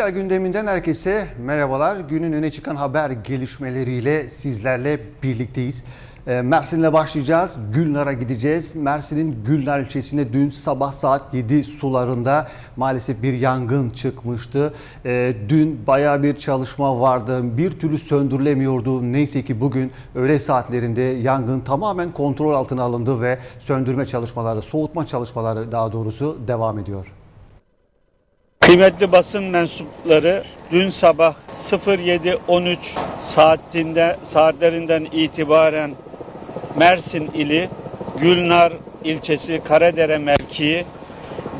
İlçe gündeminden herkese merhabalar. Günün öne çıkan haber gelişmeleriyle sizlerle birlikteyiz. Ee, Mersin'le başlayacağız. Gülnar'a gideceğiz. Mersin'in Gülnar ilçesinde dün sabah saat 7 sularında maalesef bir yangın çıkmıştı. Ee, Dün bayağı bir çalışma vardı. Bir türlü söndürülemiyordu. Neyse ki bugün öğle saatlerinde yangın tamamen kontrol altına alındı ve söndürme çalışmaları, soğutma çalışmaları daha doğrusu devam ediyor. Kıymetli basın mensupları dün sabah 07.13 saatinde saatlerinden itibaren Mersin ili Gülnar ilçesi Karadere mevkii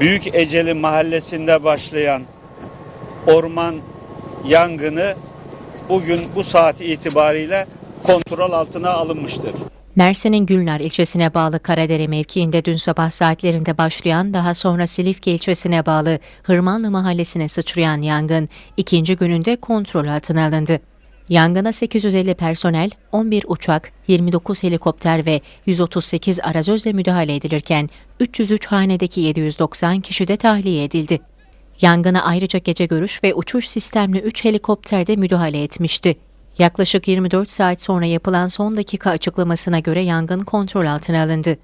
Büyük Eceli mahallesinde başlayan orman yangını bugün bu saat itibariyle kontrol altına alınmıştır. Mersin'in Gülnar ilçesine bağlı Karadere mevkiinde dün sabah saatlerinde başlayan daha sonra Silifke ilçesine bağlı Hırmanlı mahallesine sıçrayan yangın ikinci gününde kontrol altına alındı. Yangına 850 personel, 11 uçak, 29 helikopter ve 138 arazözle müdahale edilirken 303 hanedeki 790 kişi de tahliye edildi. Yangına ayrıca gece görüş ve uçuş sistemli 3 helikopter de müdahale etmişti. Yaklaşık 24 saat sonra yapılan son dakika açıklamasına göre yangın kontrol altına alındı.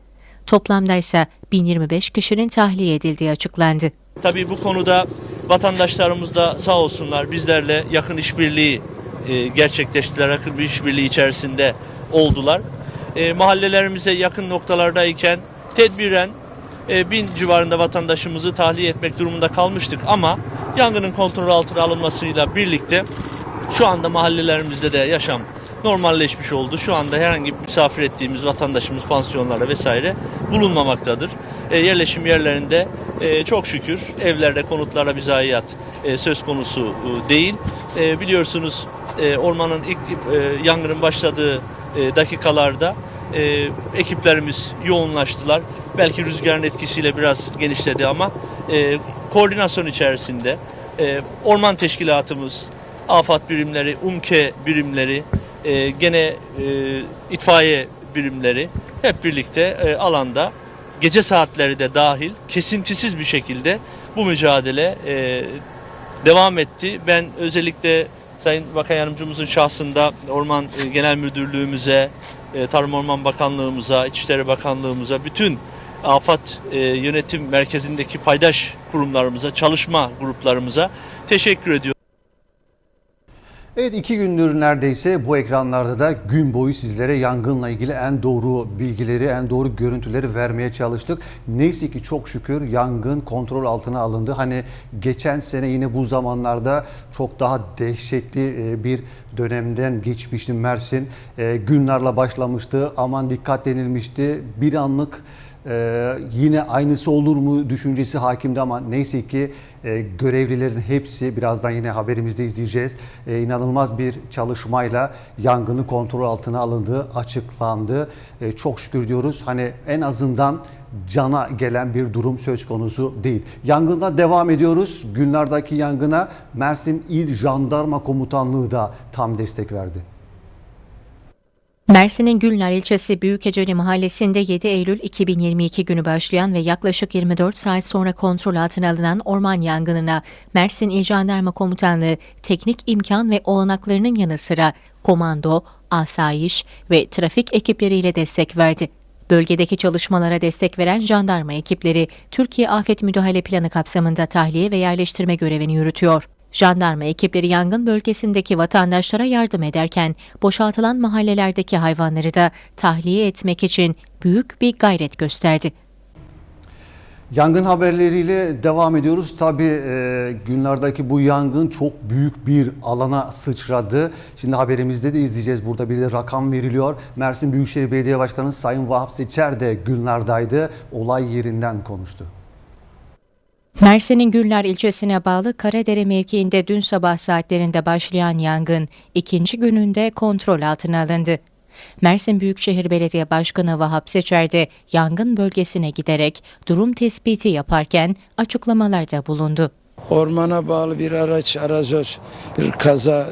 Toplamda ise 1025 kişinin tahliye edildiği açıklandı. Tabii bu konuda vatandaşlarımız da sağ olsunlar bizlerle yakın işbirliği e, gerçekleştiler. Yakın bir işbirliği içerisinde oldular. E, mahallelerimize yakın noktalardayken tedbiren e, bin civarında vatandaşımızı tahliye etmek durumunda kalmıştık ama yangının kontrol altına alınmasıyla birlikte şu anda mahallelerimizde de yaşam normalleşmiş oldu. Şu anda herhangi bir misafir ettiğimiz vatandaşımız pansiyonlarda vesaire bulunmamaktadır. E, yerleşim yerlerinde e, çok şükür evlerde konutlara bir zayiat e, söz konusu e, değil. E, biliyorsunuz e, ormanın ilk e, yangının başladığı e, dakikalarda e, ekiplerimiz yoğunlaştılar. Belki rüzgarın etkisiyle biraz genişledi ama e, koordinasyon içerisinde e, orman teşkilatımız, afat birimleri, UMKE birimleri, e, gene e, itfaiye birimleri hep birlikte e, alanda gece saatleri de dahil kesintisiz bir şekilde bu mücadele e, devam etti. Ben özellikle Sayın Bakan Yardımcımızın şahsında Orman e, Genel Müdürlüğümüze, e, Tarım Orman Bakanlığımıza, İçişleri Bakanlığımıza, bütün afat e, yönetim merkezindeki paydaş kurumlarımıza, çalışma gruplarımıza teşekkür ediyorum. Evet iki gündür neredeyse bu ekranlarda da gün boyu sizlere yangınla ilgili en doğru bilgileri, en doğru görüntüleri vermeye çalıştık. Neyse ki çok şükür yangın kontrol altına alındı. Hani geçen sene yine bu zamanlarda çok daha dehşetli e, bir dönemden geçmişti Mersin. E, Günlerle başlamıştı, aman dikkat denilmişti. Bir anlık ee, yine aynısı olur mu düşüncesi hakimdi ama neyse ki e, görevlilerin hepsi birazdan yine haberimizde izleyeceğiz. E, inanılmaz bir çalışmayla yangını kontrol altına alındığı açıklandı. E, çok şükür diyoruz. Hani en azından cana gelen bir durum söz konusu değil. Yangına devam ediyoruz. Günlerdeki yangına Mersin İl Jandarma Komutanlığı da tam destek verdi. Mersin'in Gülnar ilçesi Büyükeceli mahallesinde 7 Eylül 2022 günü başlayan ve yaklaşık 24 saat sonra kontrol altına alınan orman yangınına Mersin İl Jandarma Komutanlığı teknik imkan ve olanaklarının yanı sıra komando, asayiş ve trafik ekipleriyle destek verdi. Bölgedeki çalışmalara destek veren jandarma ekipleri Türkiye Afet Müdahale Planı kapsamında tahliye ve yerleştirme görevini yürütüyor. Jandarma ekipleri yangın bölgesindeki vatandaşlara yardım ederken boşaltılan mahallelerdeki hayvanları da tahliye etmek için büyük bir gayret gösterdi. Yangın haberleriyle devam ediyoruz. Tabii e, günlerdeki bu yangın çok büyük bir alana sıçradı. Şimdi haberimizde de izleyeceğiz. Burada bir de rakam veriliyor. Mersin Büyükşehir Belediye Başkanı Sayın Vahap Seçer de günlerdaydı. Olay yerinden konuştu. Mersin'in Gülnar ilçesine bağlı Karadere mevkiinde dün sabah saatlerinde başlayan yangın ikinci gününde kontrol altına alındı. Mersin Büyükşehir Belediye Başkanı Vahap Seçer de yangın bölgesine giderek durum tespiti yaparken açıklamalarda bulundu. Ormana bağlı bir araç arazöz bir kaza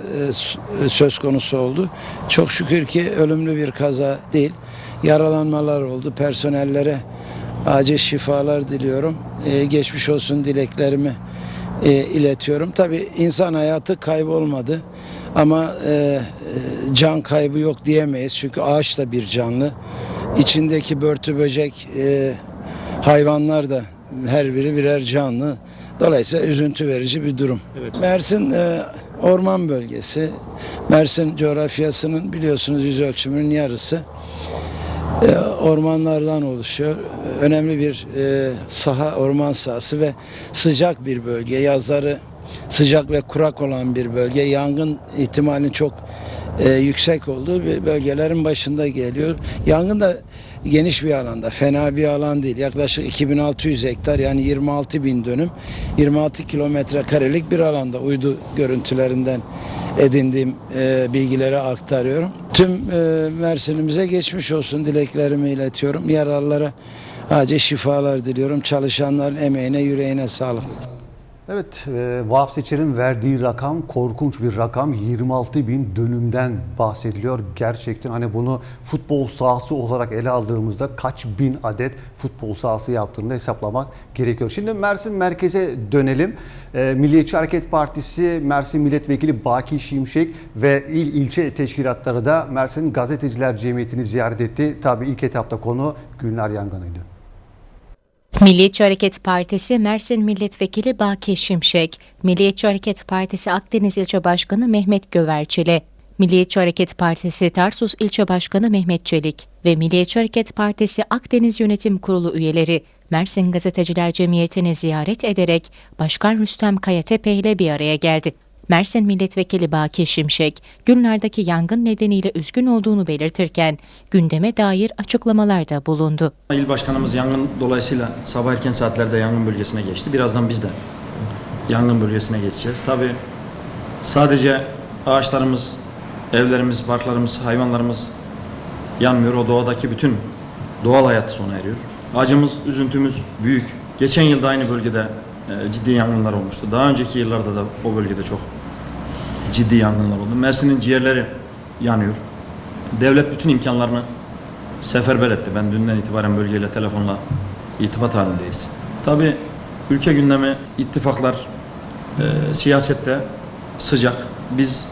e, söz konusu oldu. Çok şükür ki ölümlü bir kaza değil. Yaralanmalar oldu. Personellere acil şifalar diliyorum. E, geçmiş olsun dileklerimi e, iletiyorum. Tabii insan hayatı kaybolmadı ama e, e, can kaybı yok diyemeyiz. Çünkü ağaç da bir canlı. İçindeki börtü böcek e, hayvanlar da her biri birer canlı. Dolayısıyla üzüntü verici bir durum. Mersin e, orman bölgesi. Mersin coğrafyasının biliyorsunuz yüz ölçümünün yarısı ormanlardan oluşuyor. Önemli bir e, saha, orman sahası ve sıcak bir bölge. Yazları sıcak ve kurak olan bir bölge. Yangın ihtimalinin çok e, yüksek olduğu bir bölgelerin başında geliyor. Yangın da geniş bir alanda, fena bir alan değil. Yaklaşık 2600 hektar yani 26 bin dönüm, 26 kilometre karelik bir alanda uydu görüntülerinden edindiğim e, bilgileri aktarıyorum. Tüm e, Mersin'imize geçmiş olsun dileklerimi iletiyorum. Yaralılara acil şifalar diliyorum. Çalışanların emeğine, yüreğine sağlık. Evet, e, Vahap Seçer'in verdiği rakam korkunç bir rakam. 26 bin dönümden bahsediliyor. Gerçekten hani bunu futbol sahası olarak ele aldığımızda kaç bin adet futbol sahası yaptığını hesaplamak gerekiyor. Şimdi Mersin merkeze dönelim. E, Milliyetçi Hareket Partisi Mersin Milletvekili Baki Şimşek ve il ilçe teşkilatları da Mersin Gazeteciler Cemiyeti'ni ziyaret etti. Tabii ilk etapta konu Gülnar Yangını'ydı. Milliyetçi Hareket Partisi Mersin Milletvekili Baki Şimşek, Milliyetçi Hareket Partisi Akdeniz İlçe Başkanı Mehmet Göverçili, Milliyetçi Hareket Partisi Tarsus İlçe Başkanı Mehmet Çelik ve Milliyetçi Hareket Partisi Akdeniz Yönetim Kurulu üyeleri Mersin Gazeteciler Cemiyeti'ni ziyaret ederek Başkan Rüstem Kayatepe ile bir araya geldi. Mersin Milletvekili Baki Şimşek, günlerdeki yangın nedeniyle üzgün olduğunu belirtirken gündeme dair açıklamalarda bulundu. İl Başkanımız yangın dolayısıyla sabah erken saatlerde yangın bölgesine geçti. Birazdan biz de yangın bölgesine geçeceğiz. Tabi sadece ağaçlarımız, evlerimiz, parklarımız, hayvanlarımız yanmıyor. O doğadaki bütün doğal hayat sona eriyor. Acımız, üzüntümüz büyük. Geçen yılda aynı bölgede ciddi yangınlar olmuştu. Daha önceki yıllarda da o bölgede çok ciddi yangınlar oldu. Mersin'in ciğerleri yanıyor. Devlet bütün imkanlarını seferber etti. Ben dünden itibaren bölgeyle telefonla irtibat halindeyiz. Tabi ülke gündemi ittifaklar e, siyasette sıcak. Biz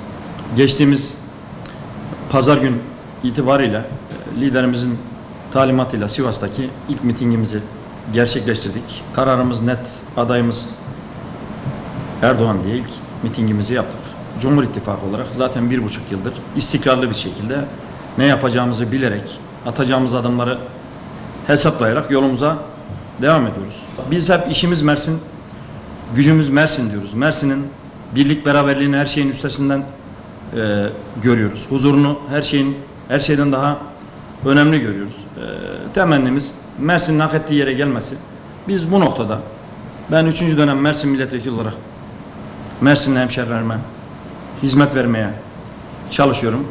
geçtiğimiz pazar gün itibariyle e, liderimizin talimatıyla Sivas'taki ilk mitingimizi gerçekleştirdik. Kararımız net, adayımız Erdoğan diye ilk mitingimizi yaptık. Cumhur İttifakı olarak zaten bir buçuk yıldır istikrarlı bir şekilde ne yapacağımızı bilerek atacağımız adımları hesaplayarak yolumuza devam ediyoruz. Biz hep işimiz Mersin, gücümüz Mersin diyoruz. Mersin'in birlik beraberliğini her şeyin üstesinden e, görüyoruz. Huzurunu her şeyin her şeyden daha önemli görüyoruz. E, temennimiz Mersin'in hak ettiği yere gelmesi. Biz bu noktada ben 3. dönem Mersin milletvekili olarak Mersin'le hemşerilerime hizmet vermeye çalışıyorum.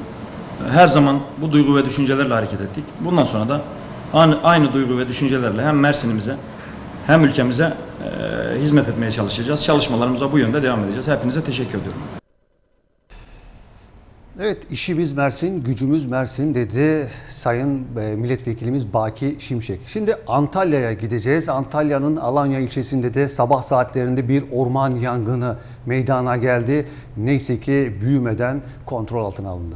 Her zaman bu duygu ve düşüncelerle hareket ettik. Bundan sonra da aynı duygu ve düşüncelerle hem Mersin'imize hem ülkemize e, hizmet etmeye çalışacağız. Çalışmalarımıza bu yönde devam edeceğiz. Hepinize teşekkür ediyorum. Evet işimiz Mersin, gücümüz Mersin dedi Sayın e, Milletvekilimiz Baki Şimşek. Şimdi Antalya'ya gideceğiz. Antalya'nın Alanya ilçesinde de sabah saatlerinde bir orman yangını meydana geldi. Neyse ki büyümeden kontrol altına alındı.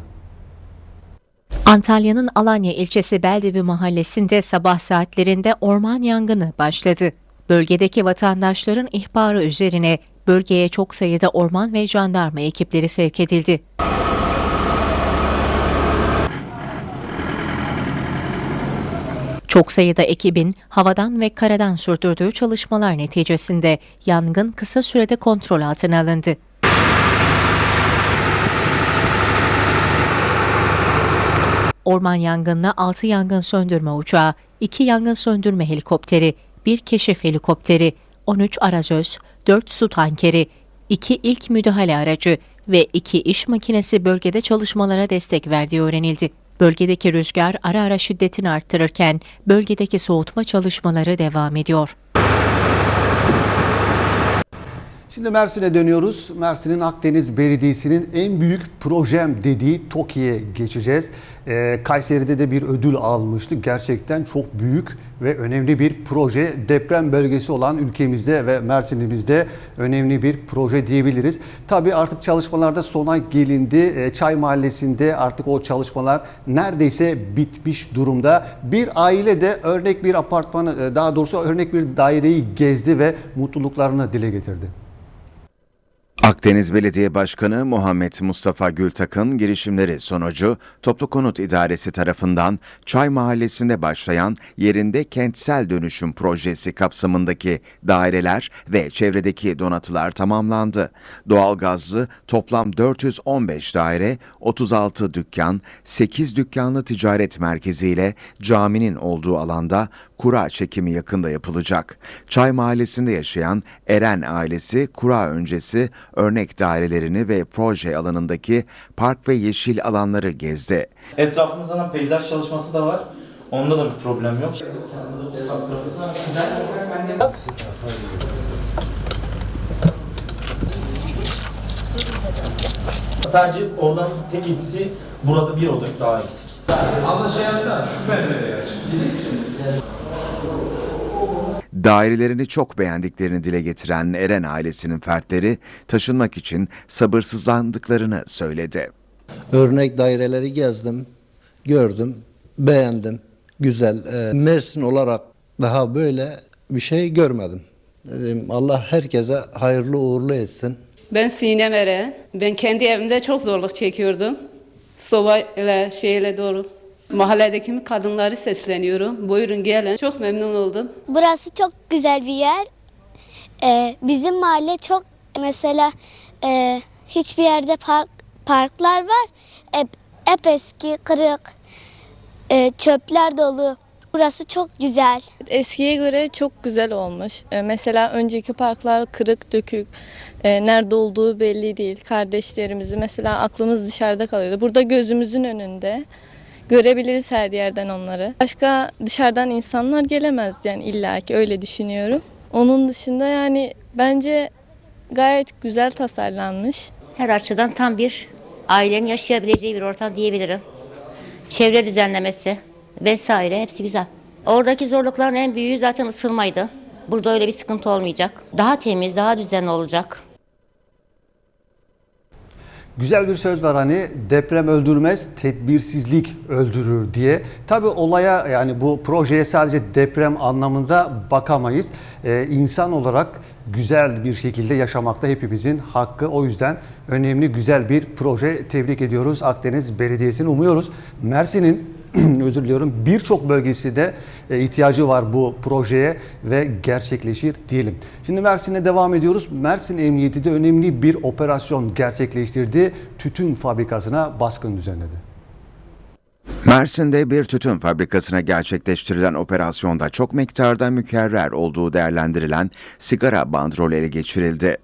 Antalya'nın Alanya ilçesi Beldevi mahallesinde sabah saatlerinde orman yangını başladı. Bölgedeki vatandaşların ihbarı üzerine bölgeye çok sayıda orman ve jandarma ekipleri sevk edildi. Çok sayıda ekibin havadan ve karadan sürdürdüğü çalışmalar neticesinde yangın kısa sürede kontrol altına alındı. Orman yangınına 6 yangın söndürme uçağı, 2 yangın söndürme helikopteri, 1 keşif helikopteri, 13 arazöz, 4 su tankeri, 2 ilk müdahale aracı ve 2 iş makinesi bölgede çalışmalara destek verdiği öğrenildi. Bölgedeki rüzgar ara ara şiddetini arttırırken bölgedeki soğutma çalışmaları devam ediyor. Şimdi Mersin'e dönüyoruz. Mersin'in Akdeniz Belediyesi'nin en büyük projem dediği TOKİ'ye geçeceğiz. Ee, Kayseri'de de bir ödül almıştı. Gerçekten çok büyük ve önemli bir proje. Deprem bölgesi olan ülkemizde ve Mersin'imizde önemli bir proje diyebiliriz. Tabii artık çalışmalarda sona gelindi. Ee, Çay Mahallesi'nde artık o çalışmalar neredeyse bitmiş durumda. Bir aile de örnek bir apartmanı, e, daha doğrusu örnek bir daireyi gezdi ve mutluluklarını dile getirdi. Akdeniz Belediye Başkanı Muhammed Mustafa Gültak'ın girişimleri sonucu Toplu Konut İdaresi tarafından Çay Mahallesi'nde başlayan yerinde kentsel dönüşüm projesi kapsamındaki daireler ve çevredeki donatılar tamamlandı. Doğalgazlı toplam 415 daire, 36 dükkan, 8 dükkanlı ticaret merkeziyle caminin olduğu alanda kura çekimi yakında yapılacak. Çay Mahallesi'nde yaşayan Eren ailesi kura öncesi örnek dairelerini ve proje alanındaki park ve yeşil alanları gezdi. Etrafımızda da peyzaj çalışması da var. Onda da bir problem yok. Sadece oradan tek eksisi burada bir oda daha eksik. Dairelerini çok beğendiklerini dile getiren Eren ailesinin fertleri taşınmak için sabırsızlandıklarını söyledi. Örnek daireleri gezdim, gördüm, beğendim. Güzel. Ee, Mersin olarak daha böyle bir şey görmedim. Dedim, Allah herkese hayırlı uğurlu etsin. Ben Sinem Eren. Ben kendi evimde çok zorluk çekiyordum. Soba ile şeyle doğru. Mahalledeki kadınları sesleniyorum. Buyurun gelin. Çok memnun oldum. Burası çok güzel bir yer. Ee, bizim mahalle çok mesela e, hiçbir yerde park parklar var. Hep, hep eski, kırık, e, çöpler dolu. Burası çok güzel. Eskiye göre çok güzel olmuş. Ee, Mesela önceki parklar kırık dökük, e, nerede olduğu belli değil. Kardeşlerimizi mesela aklımız dışarıda kalıyordu. Burada gözümüzün önünde görebiliriz her yerden onları. Başka dışarıdan insanlar gelemez yani illaki öyle düşünüyorum. Onun dışında yani bence gayet güzel tasarlanmış. Her açıdan tam bir ailenin yaşayabileceği bir ortam diyebilirim. Çevre düzenlemesi vesaire hepsi güzel. Oradaki zorlukların en büyüğü zaten ısınmaydı. Burada öyle bir sıkıntı olmayacak. Daha temiz, daha düzenli olacak. Güzel bir söz var hani deprem öldürmez, tedbirsizlik öldürür diye. Tabi olaya yani bu projeye sadece deprem anlamında bakamayız. Ee, insan olarak güzel bir şekilde yaşamakta hepimizin hakkı. O yüzden önemli güzel bir proje tebrik ediyoruz Akdeniz Belediyesi'ni. Umuyoruz Mersin'in özür diliyorum birçok bölgesi de e, ihtiyacı var bu projeye ve gerçekleşir diyelim. Şimdi Mersin'e devam ediyoruz. Mersin Emniyeti de önemli bir operasyon gerçekleştirdi. Tütün fabrikasına baskın düzenledi. Mersin'de bir tütün fabrikasına gerçekleştirilen operasyonda çok miktarda mükerrer olduğu değerlendirilen sigara bandrol ele geçirildi.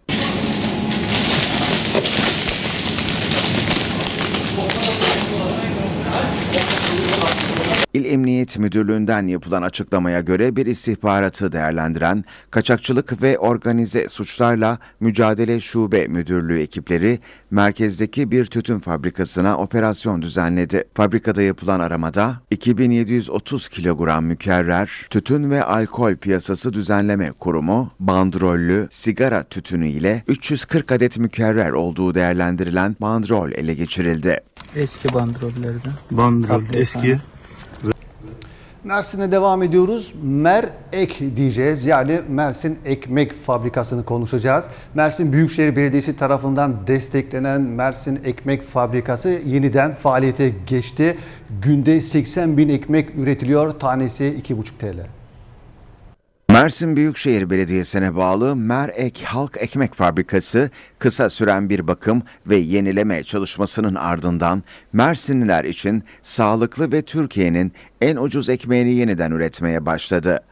İl Emniyet Müdürlüğü'nden yapılan açıklamaya göre bir istihbaratı değerlendiren Kaçakçılık ve Organize Suçlarla Mücadele Şube Müdürlüğü ekipleri merkezdeki bir tütün fabrikasına operasyon düzenledi. Fabrikada yapılan aramada 2730 kilogram mükerrer, tütün ve alkol piyasası düzenleme kurumu, bandrollü sigara tütünü ile 340 adet mükerrer olduğu değerlendirilen bandrol ele geçirildi. Eski bandrollerden. Bandrol eski. Mersin'e devam ediyoruz. Mer Ek diyeceğiz. Yani Mersin Ekmek Fabrikası'nı konuşacağız. Mersin Büyükşehir Belediyesi tarafından desteklenen Mersin Ekmek Fabrikası yeniden faaliyete geçti. Günde 80 bin ekmek üretiliyor. Tanesi 2,5 TL. Mersin Büyükşehir Belediyesi'ne bağlı Merek Halk Ekmek Fabrikası kısa süren bir bakım ve yenileme çalışmasının ardından Mersinliler için sağlıklı ve Türkiye'nin en ucuz ekmeğini yeniden üretmeye başladı.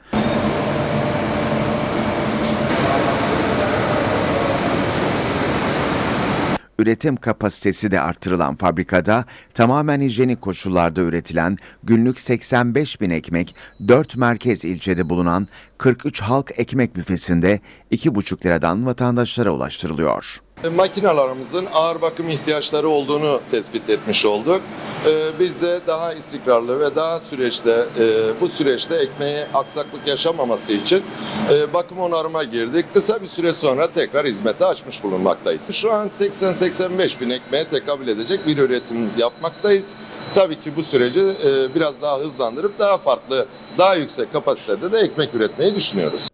Üretim kapasitesi de artırılan fabrikada tamamen hijyenik koşullarda üretilen günlük 85 bin ekmek 4 merkez ilçede bulunan 43 halk ekmek büfesinde 2,5 liradan vatandaşlara ulaştırılıyor. Makinalarımızın ağır bakım ihtiyaçları olduğunu tespit etmiş olduk. Ee, Biz de daha istikrarlı ve daha süreçte e, bu süreçte ekmeğe aksaklık yaşamaması için e, bakım onarıma girdik. Kısa bir süre sonra tekrar hizmete açmış bulunmaktayız. Şu an 80-85 bin ekmeğe tekabül edecek bir üretim yapmaktayız. Tabii ki bu süreci e, biraz daha hızlandırıp daha farklı, daha yüksek kapasitede de ekmek üretmeyi düşünüyoruz.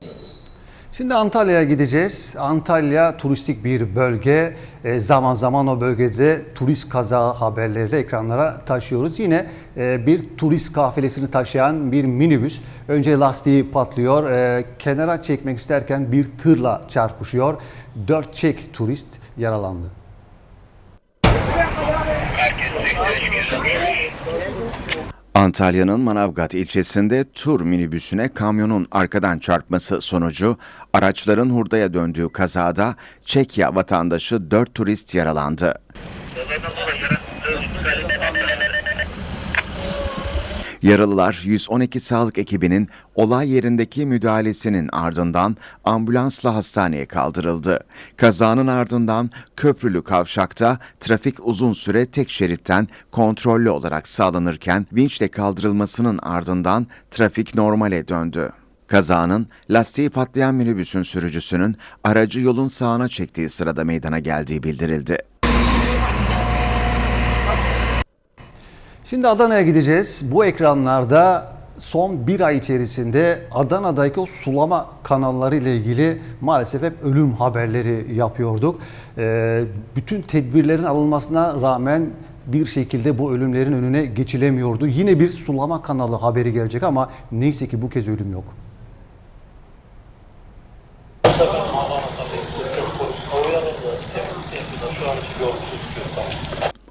Şimdi Antalya'ya gideceğiz. Antalya turistik bir bölge. E, zaman zaman o bölgede turist kaza haberleri de ekranlara taşıyoruz. Yine e, bir turist kafilesini taşıyan bir minibüs. Önce lastiği patlıyor. E, kenara çekmek isterken bir tırla çarpışıyor. Dört Çek turist yaralandı. Antalya'nın Manavgat ilçesinde tur minibüsüne kamyonun arkadan çarpması sonucu araçların hurdaya döndüğü kazada Çekya vatandaşı 4 turist yaralandı. Yaralılar 112 sağlık ekibinin olay yerindeki müdahalesinin ardından ambulansla hastaneye kaldırıldı. Kazanın ardından köprülü kavşakta trafik uzun süre tek şeritten kontrollü olarak sağlanırken vinçle kaldırılmasının ardından trafik normale döndü. Kazanın lastiği patlayan minibüsün sürücüsünün aracı yolun sağına çektiği sırada meydana geldiği bildirildi. Şimdi Adana'ya gideceğiz. Bu ekranlarda son bir ay içerisinde Adana'daki o sulama kanalları ile ilgili maalesef hep ölüm haberleri yapıyorduk. Ee, bütün tedbirlerin alınmasına rağmen bir şekilde bu ölümlerin önüne geçilemiyordu. Yine bir sulama kanalı haberi gelecek ama neyse ki bu kez ölüm yok.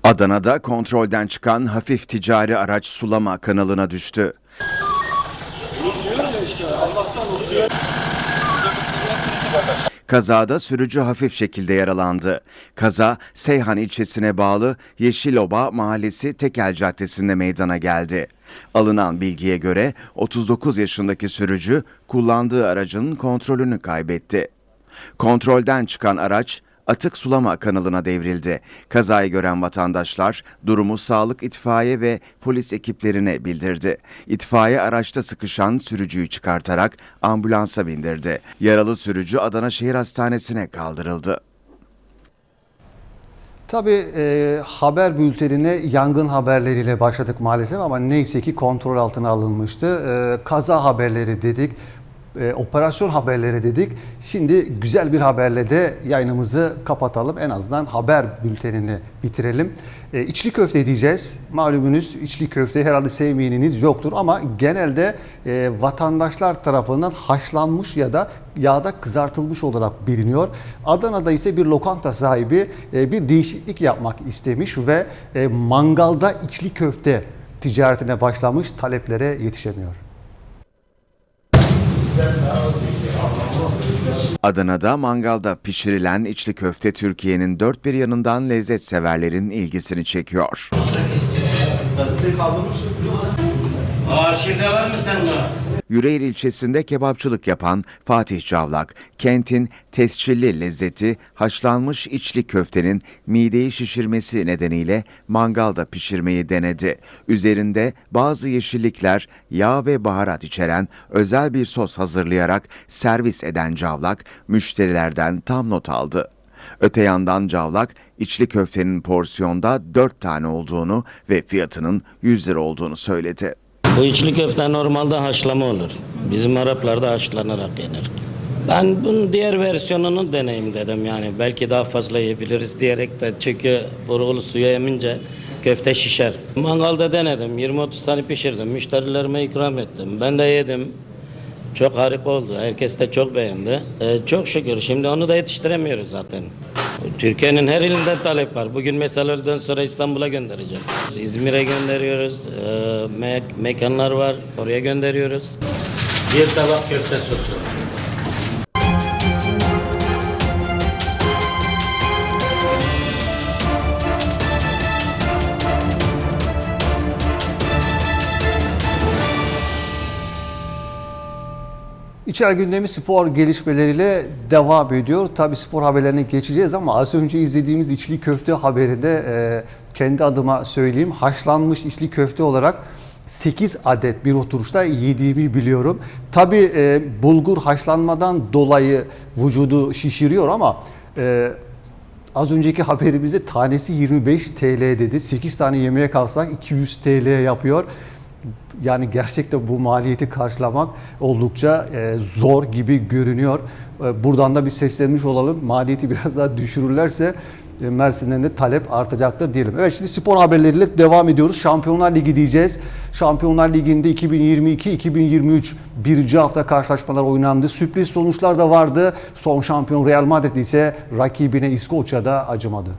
Adana'da kontrolden çıkan hafif ticari araç sulama kanalına düştü. Kazada sürücü hafif şekilde yaralandı. Kaza Seyhan ilçesine bağlı Yeşiloba Mahallesi Tekel Caddesi'nde meydana geldi. Alınan bilgiye göre 39 yaşındaki sürücü kullandığı aracın kontrolünü kaybetti. Kontrolden çıkan araç atık sulama kanalına devrildi. Kazayı gören vatandaşlar durumu sağlık, itfaiye ve polis ekiplerine bildirdi. İtfaiye araçta sıkışan sürücüyü çıkartarak ambulansa bindirdi. Yaralı sürücü Adana Şehir Hastanesi'ne kaldırıldı. Tabii e, haber bültenine yangın haberleriyle başladık maalesef ama neyse ki kontrol altına alınmıştı. E, kaza haberleri dedik, e, operasyon haberleri dedik. Şimdi güzel bir haberle de yayınımızı kapatalım. En azından haber bültenini bitirelim. E, içli köfte diyeceğiz. Malumunuz içli köfte herhalde sevmeyeniniz yoktur ama genelde e, vatandaşlar tarafından haşlanmış ya da yağda kızartılmış olarak biliniyor. Adana'da ise bir lokanta sahibi e, bir değişiklik yapmak istemiş ve e, mangalda içli köfte ticaretine başlamış taleplere yetişemiyor. Adana'da mangalda pişirilen içli köfte Türkiye'nin dört bir yanından lezzet severlerin ilgisini çekiyor. Arşivde var mı sende? Yüreğir ilçesinde kebapçılık yapan Fatih Cavlak, kentin tescilli lezzeti haşlanmış içli köftenin mideyi şişirmesi nedeniyle mangalda pişirmeyi denedi. Üzerinde bazı yeşillikler, yağ ve baharat içeren özel bir sos hazırlayarak servis eden Cavlak, müşterilerden tam not aldı. Öte yandan Cavlak, içli köftenin porsiyonda 4 tane olduğunu ve fiyatının 100 lira olduğunu söyledi. Bu içli köfte normalde haşlama olur. Bizim Araplarda haşlanarak yenir. Ben bunun diğer versiyonunu deneyim dedim yani. Belki daha fazla yiyebiliriz diyerek de çünkü burgulu suya emince köfte şişer. Mangalda denedim. 20-30 tane pişirdim. Müşterilerime ikram ettim. Ben de yedim. Çok harika oldu. Herkes de çok beğendi. Ee, çok şükür. Şimdi onu da yetiştiremiyoruz zaten. Türkiye'nin her ilinde talep var. Bugün mesela öğleden sonra İstanbul'a göndereceğim. İzmir'e gönderiyoruz. Ee, me- mekanlar var. Oraya gönderiyoruz. Bir tabak köfte sosu. İçer gündemi spor gelişmeleriyle devam ediyor. Tabi spor haberlerine geçeceğiz ama az önce izlediğimiz içli köfte haberinde e, kendi adıma söyleyeyim haşlanmış içli köfte olarak 8 adet bir oturuşta yediğimi biliyorum. Tabi e, bulgur haşlanmadan dolayı vücudu şişiriyor ama e, Az önceki haberimizde tanesi 25 TL dedi. 8 tane yemeğe kalsak 200 TL yapıyor. Yani gerçekten bu maliyeti karşılamak oldukça e, zor gibi görünüyor. E, buradan da bir seslenmiş olalım. Maliyeti biraz daha düşürürlerse e, Mersin'den de talep artacaktır diyelim. Evet şimdi spor haberleriyle devam ediyoruz. Şampiyonlar Ligi diyeceğiz. Şampiyonlar Ligi'nde 2022-2023 birinci hafta karşılaşmalar oynandı. Sürpriz sonuçlar da vardı. Son şampiyon Real Madrid ise rakibine İskoçya'da acımadı.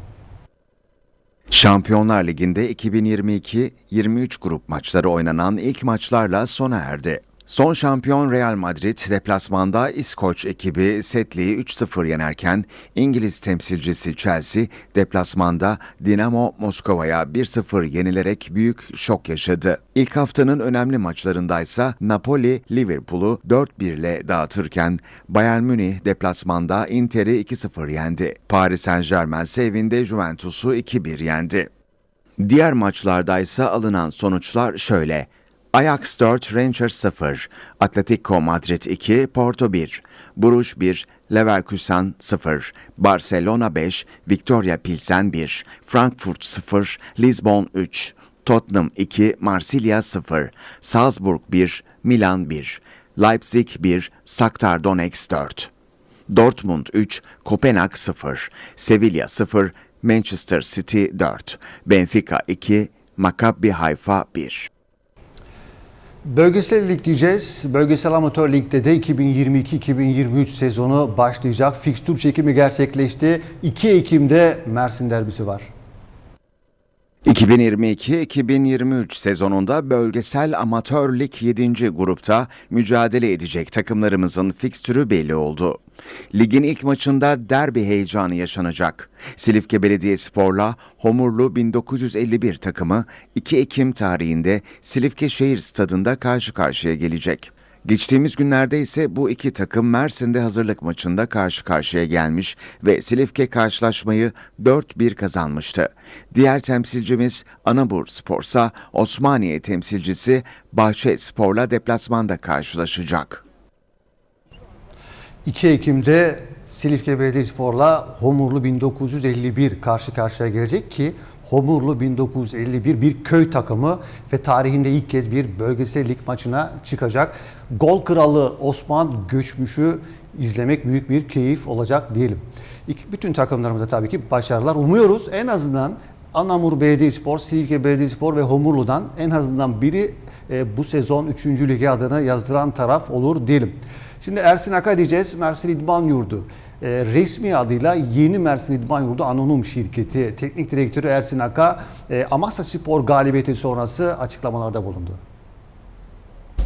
Şampiyonlar Ligi'nde 2022-23 grup maçları oynanan ilk maçlarla sona erdi. Son şampiyon Real Madrid deplasmanda İskoç ekibi Setli'yi 3-0 yenerken İngiliz temsilcisi Chelsea deplasmanda Dinamo Moskova'ya 1-0 yenilerek büyük şok yaşadı. İlk haftanın önemli maçlarındaysa Napoli Liverpool'u 4-1 ile dağıtırken Bayern Münih deplasmanda Inter'i 2-0 yendi. Paris Saint-Germain ise Juventus'u 2-1 yendi. Diğer maçlarda ise alınan sonuçlar şöyle. Ajax 4, Rangers 0, Atletico Madrid 2, Porto 1, Bruges 1, Leverkusen 0, Barcelona 5, Victoria Pilsen 1, Frankfurt 0, Lisbon 3, Tottenham 2, Marsilya 0, Salzburg 1, Milan 1, Leipzig 1, Shakhtar Donetsk 4. Dortmund 3, Kopenhag 0, Sevilla 0, Manchester City 4, Benfica 2, Maccabi Haifa 1. Bölgesel lig diyeceğiz. Bölgesel amatör ligde de 2022-2023 sezonu başlayacak. Fikstür çekimi gerçekleşti. 2 Ekim'de Mersin derbisi var. 2022-2023 sezonunda bölgesel amatör lig 7. grupta mücadele edecek takımlarımızın fikstürü belli oldu. Ligin ilk maçında derbi heyecanı yaşanacak. Silifke Belediyespor'la Homurlu 1951 takımı 2 Ekim tarihinde Silifke Şehir Stadında karşı karşıya gelecek. Geçtiğimiz günlerde ise bu iki takım Mersin'de hazırlık maçında karşı karşıya gelmiş ve Silifke karşılaşmayı 4-1 kazanmıştı. Diğer temsilcimiz Anabur Spor'sa Osmaniye temsilcisi Bahçe Spor'la deplasmanda karşılaşacak. 2 Ekim'de Silifke Belediyespor'la Homurlu 1951 karşı karşıya gelecek ki Homurlu 1951 bir köy takımı ve tarihinde ilk kez bir bölgesel lig maçına çıkacak. Gol kralı Osman Göçmüş'ü izlemek büyük bir keyif olacak diyelim. Bütün takımlarımıza tabii ki başarılar umuyoruz. En azından Anamur Belediyespor, Silifke Belediyespor ve Homurlu'dan en azından biri e, bu sezon 3. lige adını yazdıran taraf olur diyelim. Şimdi Ersin Aka diyeceğiz. Mersin İdman Yurdu. E, resmi adıyla Yeni Mersin İdman Yurdu Anonim Şirketi Teknik Direktörü Ersin Aka e, Amasya Spor galibiyeti sonrası açıklamalarda bulundu.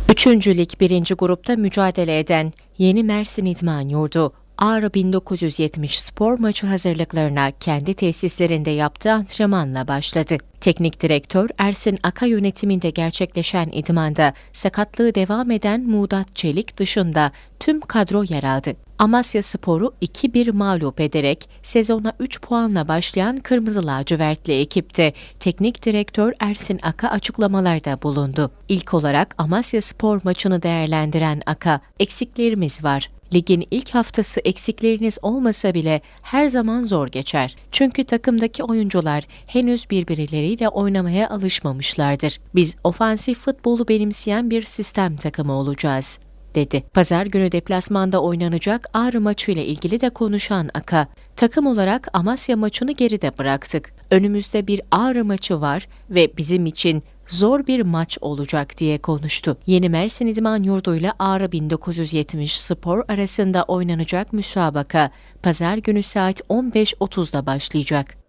Üçüncü Lig 1. grupta mücadele eden Yeni Mersin İdman Yurdu, Ağrı 1970 spor maçı hazırlıklarına kendi tesislerinde yaptığı antrenmanla başladı. Teknik direktör Ersin Aka yönetiminde gerçekleşen idmanda sakatlığı devam eden Muğdat Çelik dışında tüm kadro yer aldı. Amasya Spor'u 2-1 mağlup ederek sezona 3 puanla başlayan Kırmızı Lacivertli ekipte teknik direktör Ersin Aka açıklamalarda bulundu. İlk olarak Amasya Spor maçını değerlendiren Aka, eksiklerimiz var. Ligin ilk haftası eksikleriniz olmasa bile her zaman zor geçer. Çünkü takımdaki oyuncular henüz birbirleriyle oynamaya alışmamışlardır. Biz ofansif futbolu benimseyen bir sistem takımı olacağız dedi. Pazar günü deplasmanda oynanacak Ağrı maçıyla ilgili de konuşan Aka, takım olarak Amasya maçını geride bıraktık. Önümüzde bir Ağrı maçı var ve bizim için zor bir maç olacak diye konuştu. Yeni Mersin İdman Yurdu ile Ağrı 1970 Spor arasında oynanacak müsabaka pazar günü saat 15.30'da başlayacak.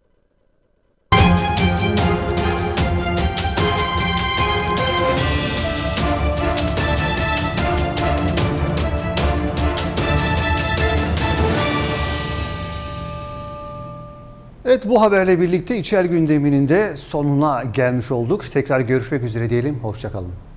Evet bu haberle birlikte içer gündeminin de sonuna gelmiş olduk. Tekrar görüşmek üzere diyelim. Hoşçakalın.